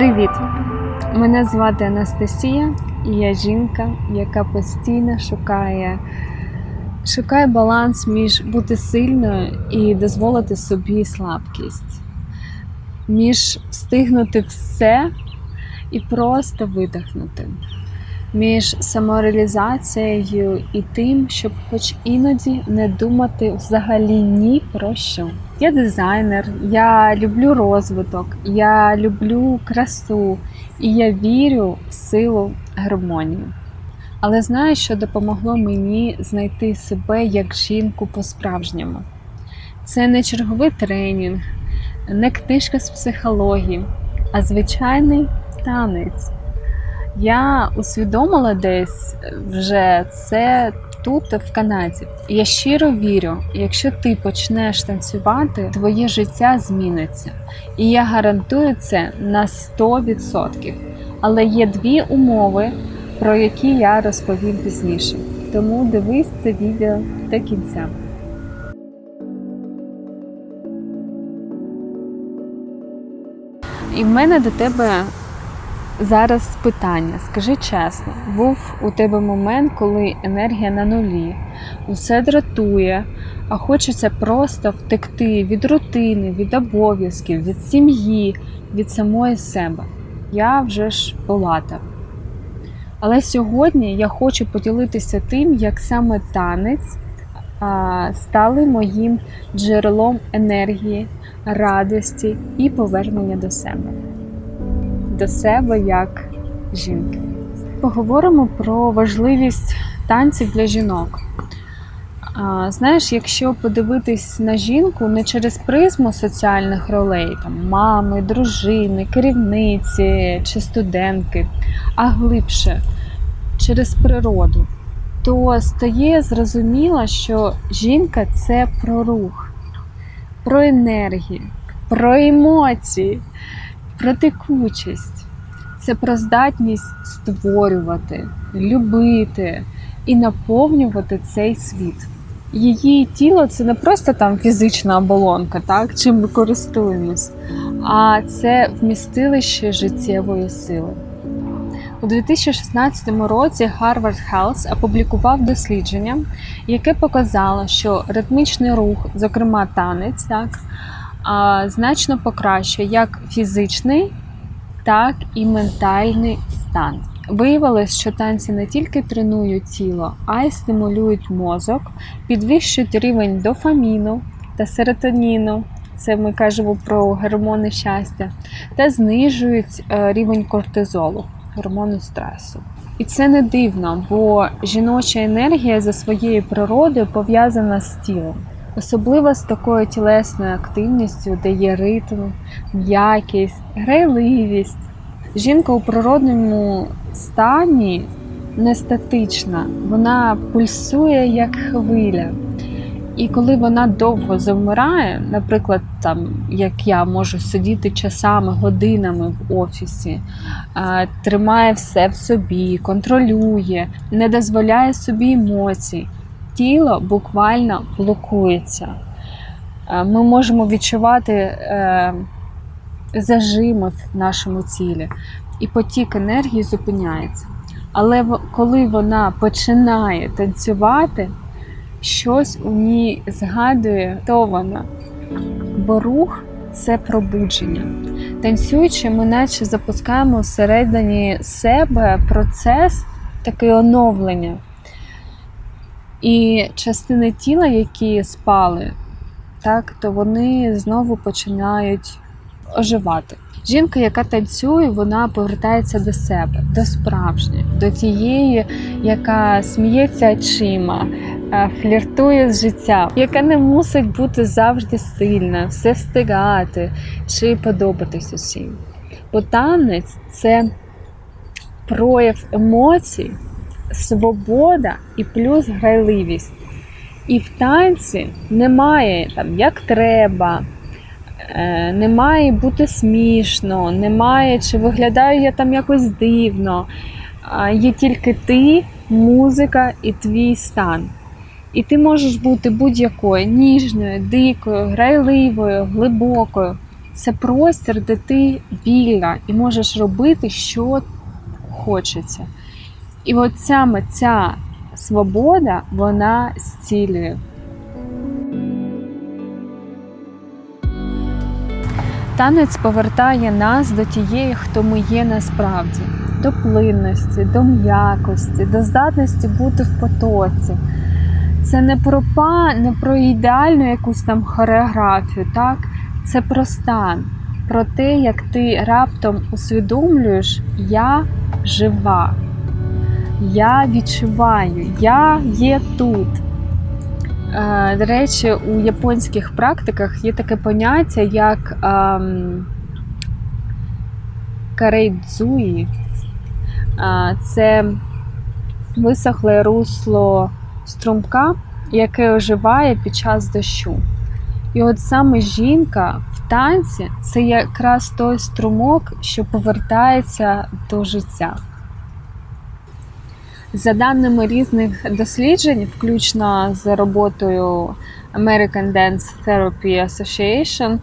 Привіт! Мене звати Анастасія, і я жінка, яка постійно шукає, шукає баланс між бути сильною і дозволити собі слабкість, між встигнути все і просто видихнути, між самореалізацією і тим, щоб хоч іноді не думати взагалі ні про що. Я дизайнер, я люблю розвиток, я люблю красу і я вірю в силу гармонії. Але знаю, що допомогло мені знайти себе як жінку по-справжньому. Це не черговий тренінг, не книжка з психології, а звичайний танець. Я усвідомила десь вже це тут, в Канаді. Я щиро вірю, якщо ти почнеш танцювати, твоє життя зміниться. І я гарантую це на 100%. Але є дві умови, про які я розповім пізніше. Тому дивись це відео до кінця. І в мене до тебе зараз питання. Скажи чесно, був у тебе момент, коли енергія на нулі, усе дратує, а хочеться просто втекти від рутини, від обов'язків, від сім'ї, від самої себе. Я вже ж була там. Але сьогодні я хочу поділитися тим, як саме танець стали моїм джерелом енергії, радості і повернення до себе до себе як жінки. Поговоримо про важливість танців для жінок. Знаєш, якщо подивитись на жінку не через призму соціальних ролей, там мами, дружини, керівниці чи студентки, а глибше через природу, то стає зрозуміло, що жінка це про рух, про енергію, про емоції про текучість. Це про здатність створювати, любити і наповнювати цей світ. Її тіло це не просто там фізична оболонка, так, чим ми користуємось, а це вмістилище життєвої сили. У 2016 році Harvard Health опублікував дослідження, яке показало, що ритмічний рух, зокрема танець, так, значно покращує як фізичний, так і ментальний стан. Виявилось, що танці не тільки тренують тіло, а й стимулюють мозок, підвищують рівень дофаміну та серотоніну. Це ми кажемо про гормони щастя, та знижують е, рівень кортизолу, гормону стресу. І це не дивно, бо жіноча енергія за своєю природою пов'язана з тілом. Особливо з такою тілесною активністю, де є ритм, м'якість, грайливість. Жінка у природному стані не статична, вона пульсує як хвиля. І коли вона довго завмирає, наприклад, там як я можу сидіти часами, годинами в офісі, тримає все в собі, контролює, не дозволяє собі емоцій тіло буквально блокується. Е, ми можемо відчувати е, зажими в нашому тілі, і потік енергії зупиняється. Але коли вона починає танцювати, щось у ній згадує, то вона. Бо рух це пробудження. Танцюючи, ми наче запускаємо всередині себе процес таке оновлення. І частини тіла, які спали, так, то вони знову починають оживати. Жінка, яка танцює, вона повертається до себе, до справжньої, до тієї, яка сміється очима, е, фліртує з життям, яка не мусить бути завжди сильна, все встигати чи подобатись усім. Бо танець це прояв емоцій свобода і плюс грайливість. І в танці немає там як треба, е, не має бути смішно, немає, чи виглядаю я там якось дивно. Є тільки ти, музика і твій стан. І ти можеш бути будь-якою ніжною, дикою, грайливою, глибокою. це простір, де ти вільна і можеш робити, що хочеться. І от саме ця свобода, вона зцілює. Танець повертає нас до тієї, хто ми є насправді, до плинності, до м'якості, до здатності бути в потоці. Це не про па, не про ідеальну якусь там хореографію, так? Це про стан, про те, як ти раптом усвідомлюєш, я жива, я відчуваю, я є тут. Е, До речі, у японських практиках є таке поняття, як ем, карейдзуї. Е, Це висохле русло струмка, яке оживає під час дощу. І от саме жінка в танці це якраз той струмок, що повертається до життя. За даними різних досліджень, включно з роботою American Dance Therapy Association,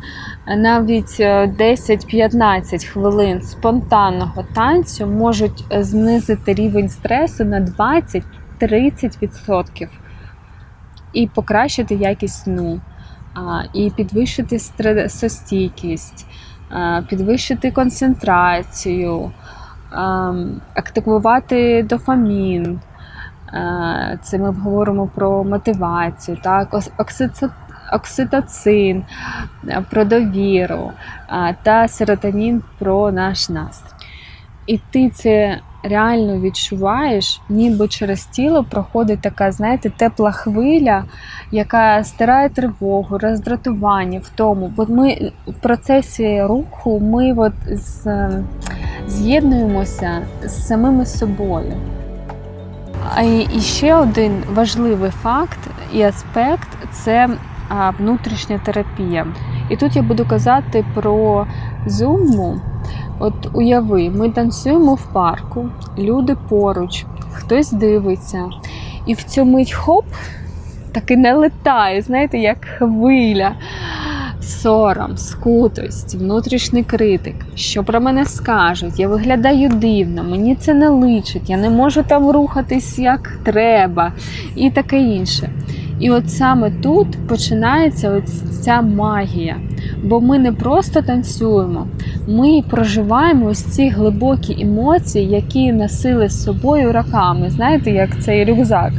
навіть 10-15 хвилин спонтанного танцю можуть знизити рівень стресу на 20-30% і покращити якість сну, і підвищити стресостійкість, підвищити концентрацію, активувати дофамін. Це ми говоримо про мотивацію, так, окситоцин, про довіру та серотонін про наш настрій. І ти це реально відчуваєш, ніби через тіло проходить така, знаєте, тепла хвиля, яка стирає тривогу, роздратування в тому. Бо ми в процесі руху ми от з, з'єднуємося з самими собою. А і ще один важливий факт і аспект це внутрішня терапія. І тут я буду казати про зуму. От уяви, ми танцюємо в парку, люди поруч, хтось дивиться, і в цю мить хоп, таки налетає, знаєте, як хвиля. Сором, скутость, внутрішній критик, що про мене скажуть, я виглядаю дивно, мені це не личить, я не можу там рухатись як треба, і таке інше. І от саме тут починається ось ця магія. Бо ми не просто танцюємо, ми проживаємо ось ці глибокі емоції, які носили з собою роками. Знаєте, як цей рюкзак,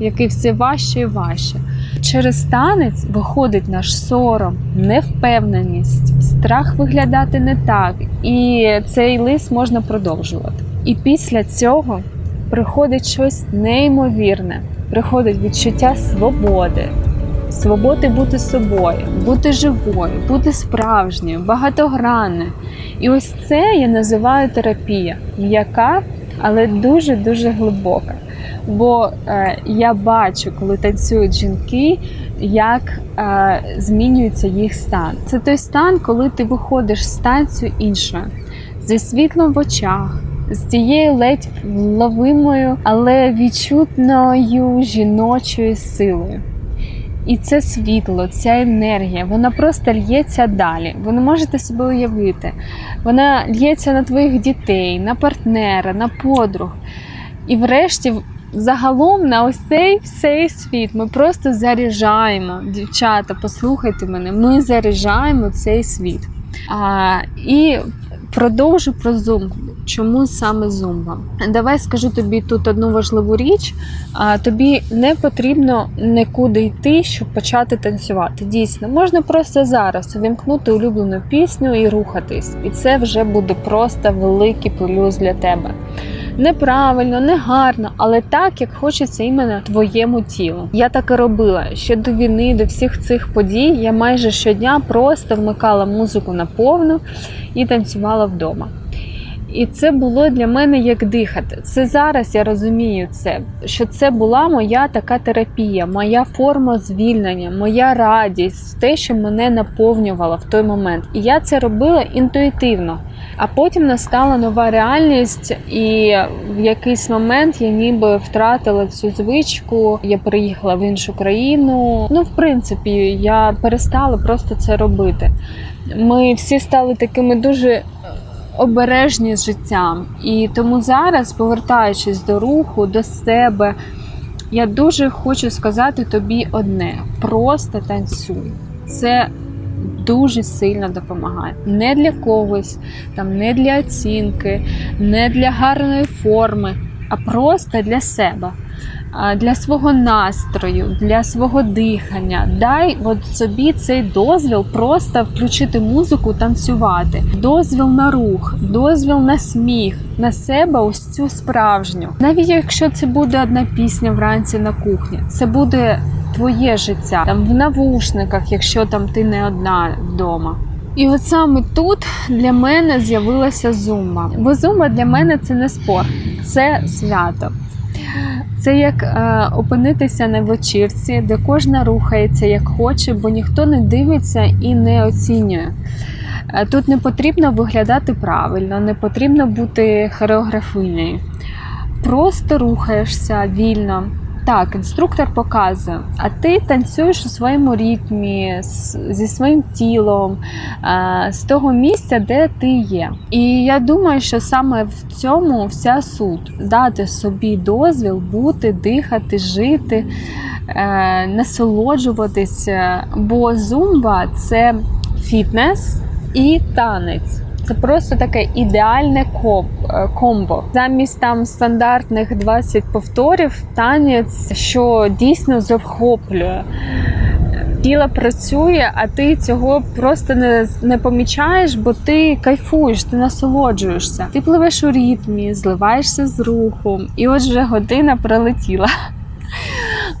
який все важче і важче. Через танець виходить наш сором, невпевненість, страх виглядати не так, і цей лист можна продовжувати. І після цього приходить щось неймовірне, приходить відчуття свободи, свободи бути собою, бути живою, бути справжньою, багатогранною. І ось це я називаю терапія, м'яка, але дуже дуже глибока. Бо е, я бачу, коли танцюють жінки, як е, змінюється їх стан. Це той стан, коли ти виходиш з танцю іншою, зі світлом в очах, з тією ледь вловимою, але відчутною жіночою силою. І це світло, ця енергія, вона просто лється далі. Ви не можете себе уявити. Вона лється на твоїх дітей, на партнера, на подруг. І врешті, загалом, на ось цей цей світ ми просто заряджаємо. Дівчата, послухайте мене, ми заряджаємо цей світ. А, І продовжу про зум. Чому саме зумба? Давай скажу тобі тут одну важливу річ. Тобі не потрібно нікуди йти, щоб почати танцювати. Дійсно, можна просто зараз увімкнути улюблену пісню і рухатись. І це вже буде просто великий плюс для тебе. Неправильно, негарно, але так, як хочеться іменно твоєму тілу. Я так і робила ще до війни, до всіх цих подій. Я майже щодня просто вмикала музику на повну і танцювала вдома. І це було для мене як дихати. Це зараз я розумію це, що це була моя така терапія, моя форма звільнення, моя радість, те, що мене наповнювало в той момент. І я це робила інтуїтивно. А потім настала нова реальність, і в якийсь момент я ніби втратила цю звичку. Я переїхала в іншу країну. Ну, в принципі, я перестала просто це робити. Ми всі стали такими дуже обережні з життям. І тому зараз, повертаючись до руху, до себе, я дуже хочу сказати тобі одне: просто танцюй. Це дуже сильно допомагає. Не для когось, там, не для оцінки, не для гарної форми, а просто для себе. Для свого настрою, для свого дихання. Дай от собі цей дозвіл просто включити музику, танцювати. Дозвіл на рух, дозвіл на сміх, на себе ось цю справжню. Навіть якщо це буде одна пісня вранці на кухні, це буде твоє життя там в навушниках, якщо там ти не одна вдома. І от саме тут для мене з'явилася зумба. Бо зумба для мене це не спорт, це свято. Це як е, опинитися на вечірці, де кожна рухається як хоче, бо ніхто не дивиться і не оцінює. Е, Тут не потрібно виглядати правильно, не потрібно бути хореографійною. Просто рухаєшся вільно. Так, інструктор показує, а ти танцюєш у своєму ритмі, зі своїм тілом, е, з того місця, де ти є. І я думаю, що саме в цьому вся суть дати собі дозвіл бути, дихати, жити, е, насолоджуватися. Бо зумба це фітнес і танець. Це просто таке ідеальне е, комбо. Замість там стандартних 20 повторів, танець, що дійсно захоплює. Тіло працює, а ти цього просто не, не помічаєш, бо ти кайфуєш, ти насолоджуєшся. Ти пливеш у ритмі, зливаєшся з рухом, і от вже година пролетіла.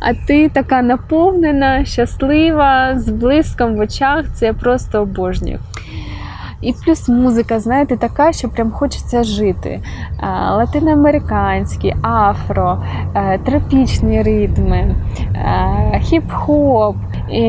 А ти така наповнена, щаслива, з блиском в очах. Це я просто обожнюю. І плюс музика, знаєте, така, що прям хочеться жити. Латиноамериканські, афро, е, тропічні ритми, е, хіп-хоп. І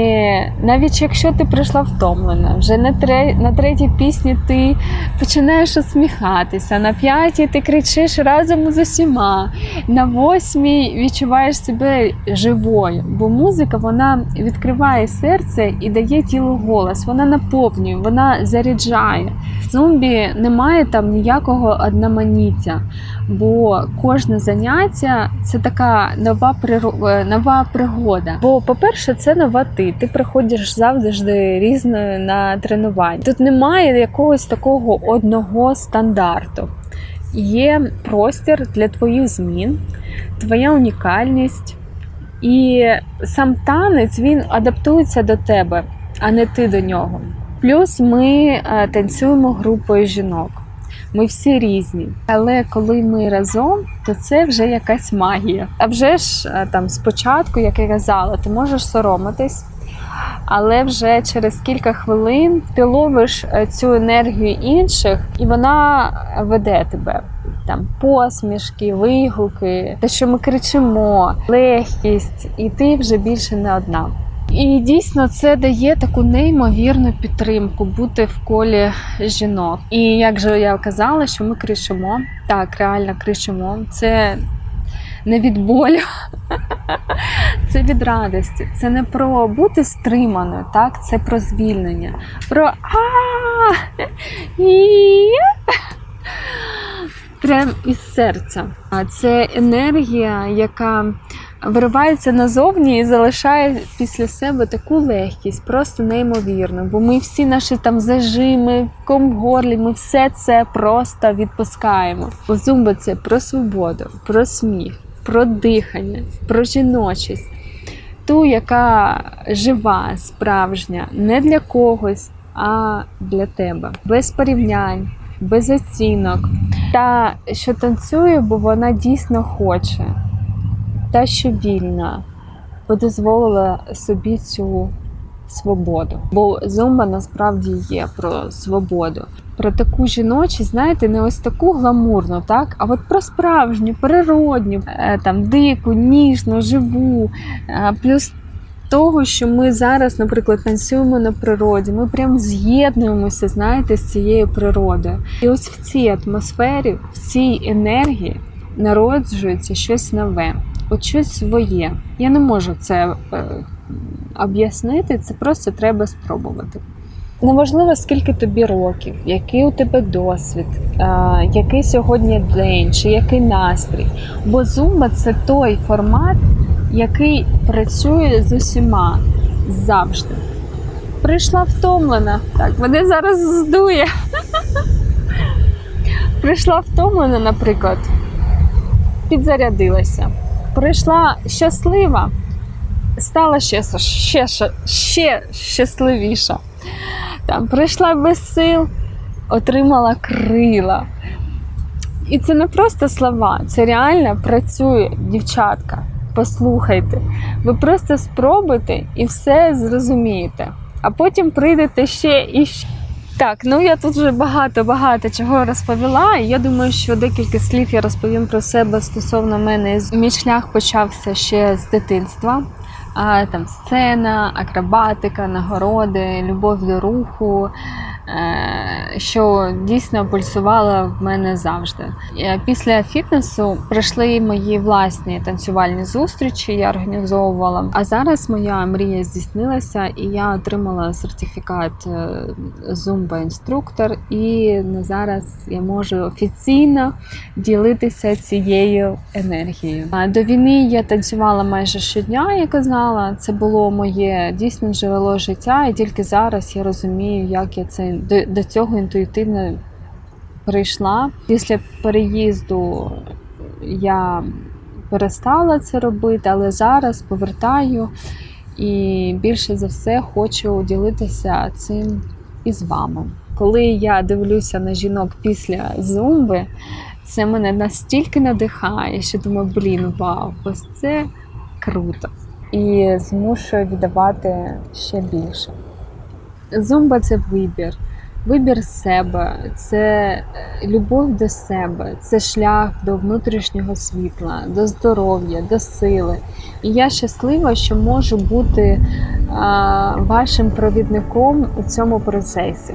навіть якщо ти прийшла втомлена, вже на, тре, на третій пісні ти починаєш усміхатися, на п'ятій ти кричиш разом з усіма, на восьмій відчуваєш себе живою, бо музика вона відкриває серце і дає тілу голос, вона наповнює, вона заряджає. В зомбі немає там ніякого одноманіття, бо кожне заняття це така нова е, нова пригода. Бо, по-перше, це нова ти. Ти приходиш завжди різною на тренування. Тут немає якогось такого одного стандарту. Є простір для твоїх змін, твоя унікальність. І сам танець він адаптується до тебе, а не ти до нього. Плюс ми е, танцюємо групою жінок. Ми всі різні. Але коли ми разом, то це вже якась магія. А вже ж е, там спочатку, як я казала, ти можеш соромитись, але вже через кілька хвилин ти ловиш е, цю енергію інших, і вона веде тебе. Там посмішки, вигуки, те, що ми кричимо, легкість, і ти вже більше не одна. І дійсно це дає таку неймовірну підтримку бути в колі жінок. І як же я казала, що ми кричимо, так, реально кричимо. Це не від болю, це від радості. Це не про бути стриманою, так, це про звільнення. Про а прям із серця. Це енергія, яка виривається назовні і залишає після себе таку легкість, просто неймовірну. Бо ми всі наші там зажими, ком в горлі, ми все це просто відпускаємо. Бо зумба це про свободу, про сміх, про дихання, про жіночість. Ту, яка жива, справжня, не для когось, а для тебе. Без порівнянь, без оцінок. Та, що танцює, бо вона дійсно хоче. Та, що вільна, бо дозволила собі цю свободу. Бо зумба насправді є про свободу. про таку жіночість, знаєте, не ось таку гламурну, так, а от про справжню, природню, е, там дику, ніжну, живу. Плюс того, що ми зараз, наприклад, танцюємо на природі, ми прям з'єднуємося, знаєте, з цією природою. І ось в цій атмосфері, в цій енергії народжується щось нове, от щось своє. Я не можу це е, об'яснити, це просто треба спробувати. Неважливо, скільки тобі років, який у тебе досвід, який сьогодні день, чи який настрій. Бо зумба це той формат, який працює з усіма завжди. Прийшла втомлена. Так, мене зараз здує. Прийшла втомлена, наприклад, підзарядилася. Прийшла щаслива, стала ще, ще, ще, щасливіша. Там прийшла без сил, отримала крила. І це не просто слова, це реально працює, дівчатка. Послухайте, ви просто спробуйте і все зрозумієте. А потім прийдете ще і ще. Так, ну я тут вже багато-багато чого розповіла. Я думаю, що декілька слів я розповім про себе стосовно мене. Мій шлях почався ще з дитинства. А, там сцена, акробатика, нагороди, любов до руху, що дійсно пульсувало в мене завжди. Е, Після фітнесу прийшли мої власні танцювальні зустрічі, я організовувала. А зараз моя мрія здійснилася, і я отримала сертифікат е, зумба інструктор. І на зараз я можу офіційно ділитися цією енергією. До війни я танцювала майже щодня, я знала. Це було моє дійсно джерело життя, і тільки зараз я розумію, як я це до, до цього інтуїтивно прийшла. Після переїзду я перестала це робити, але зараз повертаю і більше за все хочу ділитися цим із вами. Коли я дивлюся на жінок після зумби, це мене настільки надихає, що думаю, блін, вау, ось це круто. І змушує віддавати ще більше. Зумба це вибір, вибір себе, це любов до себе, це шлях до внутрішнього світла, до здоров'я, до сили. І я щаслива, що можу бути а, вашим провідником у цьому процесі.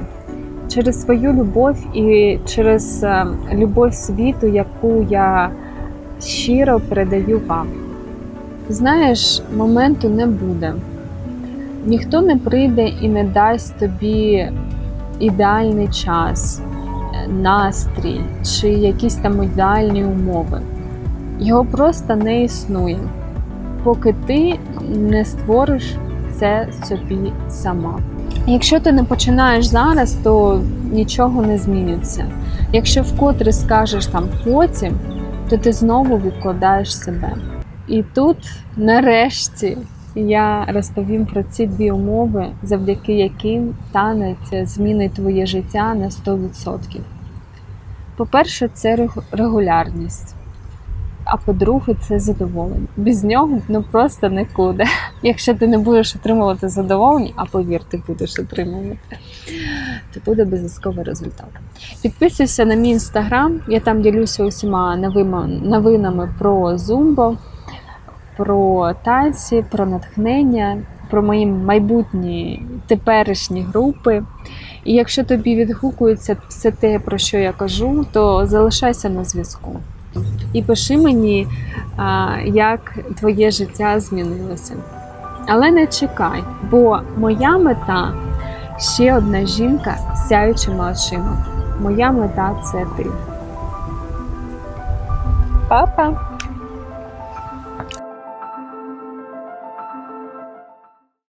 Через свою любов і через а, любов світу, яку я щиро передаю вам. Знаєш, моменту не буде. Ніхто не прийде і не дасть тобі ідеальний час, настрій чи якісь там ідеальні умови. Його просто не існує, поки ти не створиш це собі сама. Якщо ти не починаєш зараз, то нічого не зміниться. Якщо вкотре скажеш там потім, то ти знову відкладаєш себе. І тут, нарешті, я розповім про ці дві умови, завдяки яким танець змінить твоє життя на 100%. По-перше, це регулярність. А по-друге, це задоволення. Без нього ну просто нікуди. Якщо ти не будеш отримувати задоволення, а повір, ти будеш отримувати, то буде обов'язковий результат. Підписуйся на мій інстаграм, я там ділюся усіма новинами про зумбо про танці, про натхнення, про мої майбутні теперішні групи. І якщо тобі відгукується все те, про що я кажу, то залишайся на зв'язку. І пиши мені, як твоє життя змінилося. Але не чекай, бо моя мета ще одна жінка сяючими очима. Моя мета це ти. Па-па!